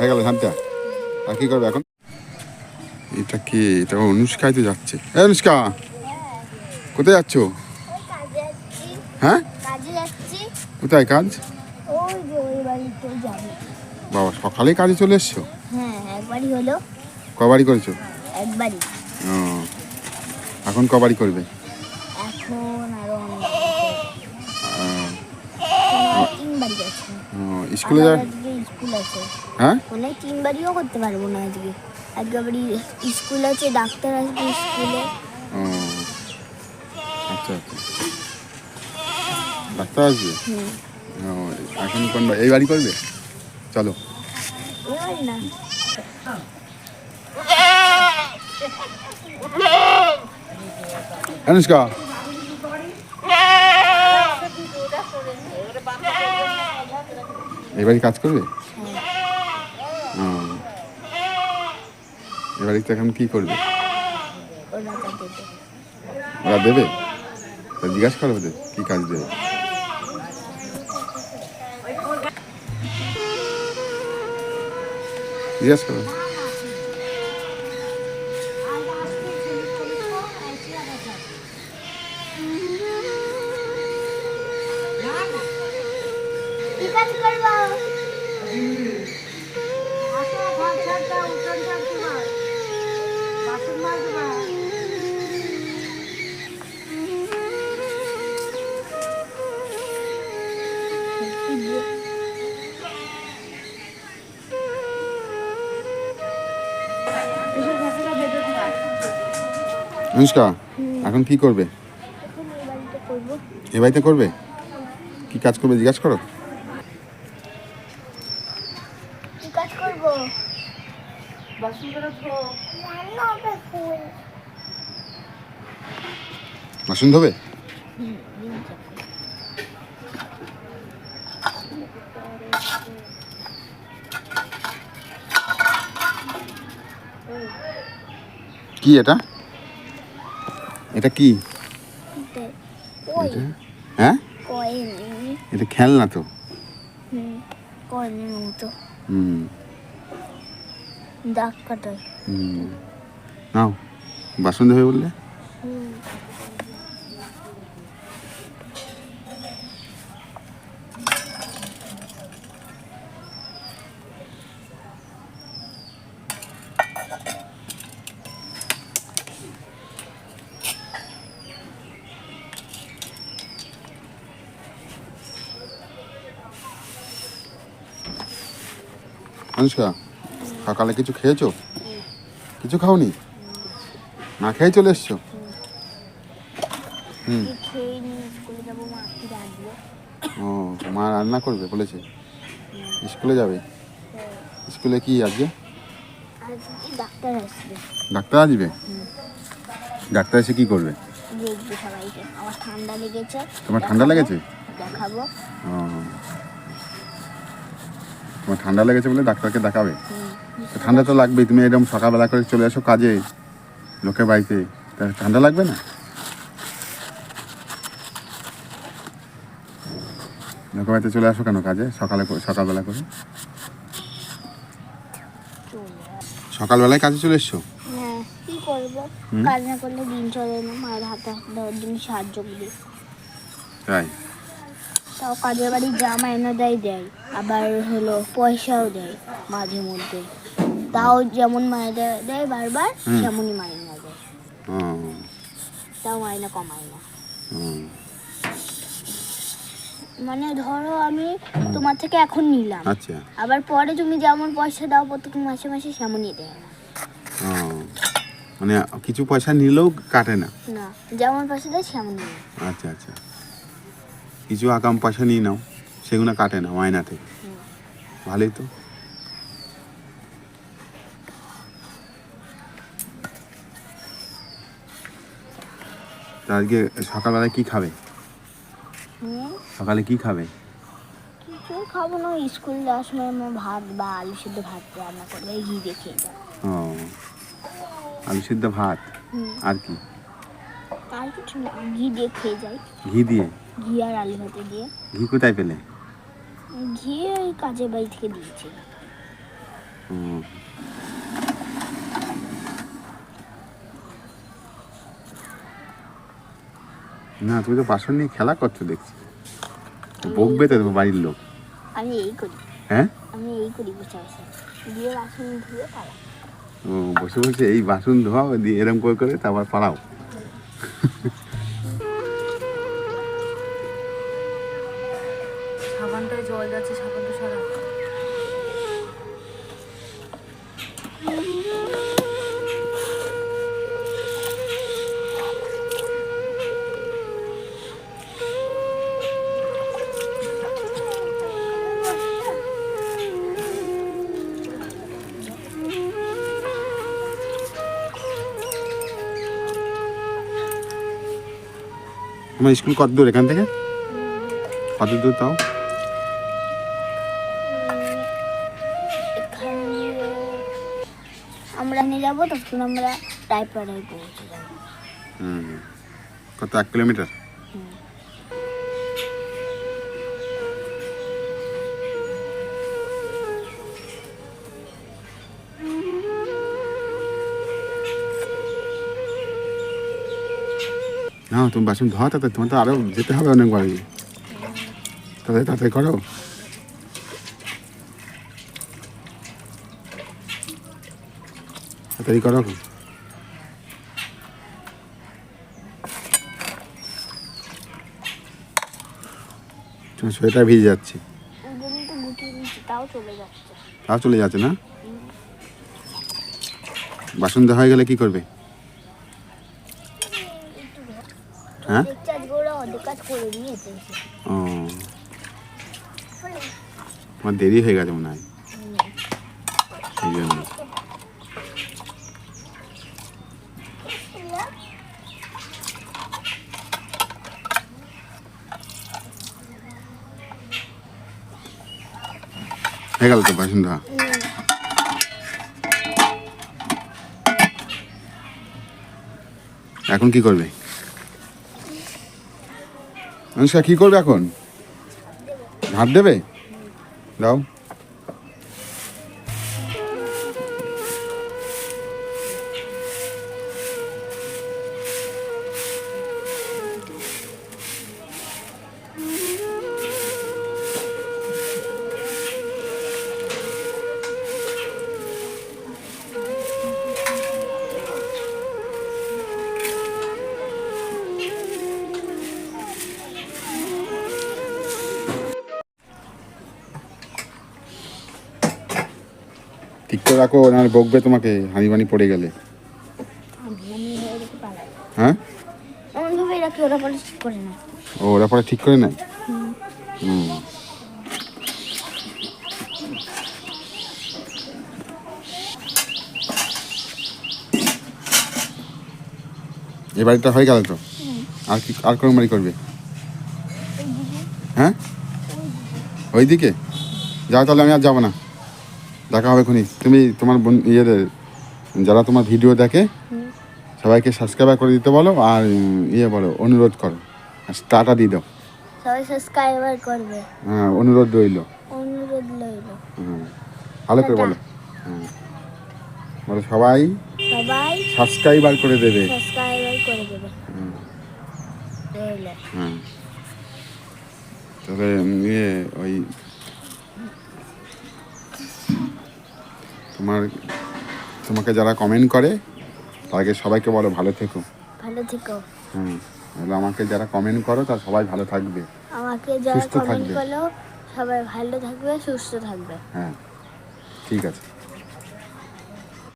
হয়ে গেল ঘাটটা আর কি করবে এখন? এটা কি? এটা অনুষ্কাই তো যাচ্ছে। এই অনুষ্কা কোথায় যাচ্ছ? ওই কাজে যাচ্ছি। হ্যাঁ? কোথায় কাজ? বাবা সকালেই কাজে চলে এসছো? হ্যাঁ একবারই কবাড়ি করেছ? ও এখন কবাড়ি করবে? স্কুলে আমার যা আজকে স্কুল আছে। হ্যাঁ? মানে তিন করতে পারব না আজকে। আজকে বাড়ি স্কুল আছে ডাক্তার আসবে স্কুলে। আচ্ছা আচ্ছা। ডাক্তার আসবে এখন কোন বা- এই বাড়ি করবে? চলো। এবার না। অনুষ্কা। এই বাড়ি কাজ করবে ও। এ বাড়িতে এখন কি করবে? ওরা দেবে? জিজ্ঞাসা করো ওদের কি কাজ দেবে। জিজ্ঞাসা করো অনুষ্কা এখন কি করবে? এ বাড়িতে করবে? কি কাজ করবে? জিজ্ঞাসা করো। বাসন ধোবে? কি এটা? এটা কি? এটা হ্যাঁ? এটা খেলনা তো। কয়েনের মতো। হুম। দাগ কাটার। হুম। নাও বাসন বললে? হুম। অনুষ্কা সকালে কিছু খেয়েছো? কিছু খাওনি? না খেয়ে চলে এসছো? হুম। ও মা রান্না করবে বলেছে। স্কুলে যাবে? স্কুলে কি আজকে? আজকে ডাক্তার আসবে। ডাক্তার আসবে? ডাক্তার এসে কি করবে? দেখবে ঠান্ডা লেগেছে। তোমার ঠান্ডা লেগেছে? দেখাবো। ও। তোমার ঠান্ডা লেগেছে বলে ডাক্তারকে দেখাবে। ঠান্ডা তো লাগবেই তুমি এরকম সকালবেলা করে চলে আসো কাজে লোকের বাড়িতে। তা ঠান্ডা লাগবে না? লোকের বাড়িতে চলে আসো কেন কাজে সকালে সকালবেলা করে? সকালবেলায় কাজে চলে এসছো? হ্যাঁ কি করব? কাজ না করলে দিন চলে না মায়ের হাতে সাহায্য করি। তাই? তাও কাজের বাড়ি জামা এনে দেয় দেয়। আবার হলো পয়সাও দেয় মাঝে মধ্যে। তাও যেমন মায়েরা দেয় বারবার। তেমনই মাইনা দেয় তাও মাইনা কমায় না। মানে ধরো আমি তোমার থেকে এখন নিলাম। আচ্ছা। আবার পরে তুমি যেমন পয়সা দাও প্রত্যেক মাসে মাসে সেমনই দেয়। না মানে কিছু পয়সা নিলেও কাটে না। না যেমন পয়সা দেয় সেমনই আচ্ছা আচ্ছা। কিছু আগাম পয়সা নিয়ে নাও সেগুলো কাটে না মায়না থেকে ভালোই তো। আজকে সকালবেলায় কি খাবে? সকালে কি খাবে? কিছু খাব না স্কুল যাওয়ার সময় আমার ভাত বা আলু সিদ্ধ ভাত রান্না করবে ঘি দিয়ে খেয়ে ও আলু সিদ্ধ ভাত? আর কি? আর কিছু ঘি দিয়ে খেয়ে যাই। ঘি দিয়ে? ঘি আর আলু ভাতে দিয়ে। ঘি কোথায় পেলে? ঘি ওই কাজের বাড়ি থেকে দিয়েছে। না তুমি তো বাসন নিয়ে খেলা করছ দেখছি। বকবে তো তোমার বাড়ির লোক। আমি এই করি। হ্যাঁ? আমি এই করি বসে বসে। দিয়ে বাসন ধুয়ে পালা। ও বসে বসে এই বাসন ধোয়াও দিয়ে এরম করে করে তারপর পালাও। সাবানটায় জল যাচ্ছে সাবানটা সারা। আমার স্কুল কত দূর এখান থেকে? কত দূর তাও? আমরা নিয়ে যাব তখন আমরা টাইপাড়ায় পৌঁছে যাব। হুম। কত এক কিলোমিটার? না তুমি বাসন ধোয়া তাতে তোমার তো আরও যেতে হবে অনেক বাড়ি তাদের তাড়াতাড়ি করো। তাড়াতাড়ি করো। সোয়েটার ভিজে যাচ্ছে। তাও চলে যাচ্ছে। তাও চলে যাচ্ছে না? বাসন দেওয়া হয়ে গেলে কি করবে? হ্যাঁ। ও। তোমার দেরি হয়ে গেছে মনে হয়। সেই জন্য। হয়ে গেল তো 응. দেওয়া এখন কি করবে অনুষ্কা কি করবে এখন ঝাঁট দেবে দাও করে রাখো নাহলে বকবে তোমাকে হানি বানি পড়ে গেলে। হ্যাঁ? না ও ওরা পরে ঠিক করে নেয়? হুম। এ বাড়িটা হয়ে গেল তো? আর কি আর কোন বাড়ি করবে? হ্যাঁ? ওইদিকে? যাও তাহলে আমি আর যাব না। দেখা হবে খুনি। তুমি তোমার বোন ইয়েদের যারা তোমার ভিডিও দেখে সবাইকে সাবস্ক্রাইব করে দিতে বলো আর ইয়ে বলো অনুরোধ করো। আর স্টারটা দিয়ে দাও। সবাই সাবস্ক্রাইবার করবে। হ্যাঁ অনুরোধ রইল। অনুরোধ হ্যাঁ ভালো করে বলো। হ্যাঁ বলো সবাই সবাই সাবস্ক্রাইবার করে দেবে। সাবস্ক্রাইবার করে দেবে। হ্যাঁ। তবে ইয়ে ওই তোমার তোমাকে যারা কমেন্ট করে তাকে সবাইকে বলো ভালো থেকো। ভালো থেকো। হ্যাঁ তাহলে আমাকে যারা কমেন্ট করো তারা সবাই ভালো থাকবে। আমাকে যারা কমেন্ট করো সবাই ভালো থাকবে সুস্থ থাকবে। হ্যাঁ ঠিক আছে।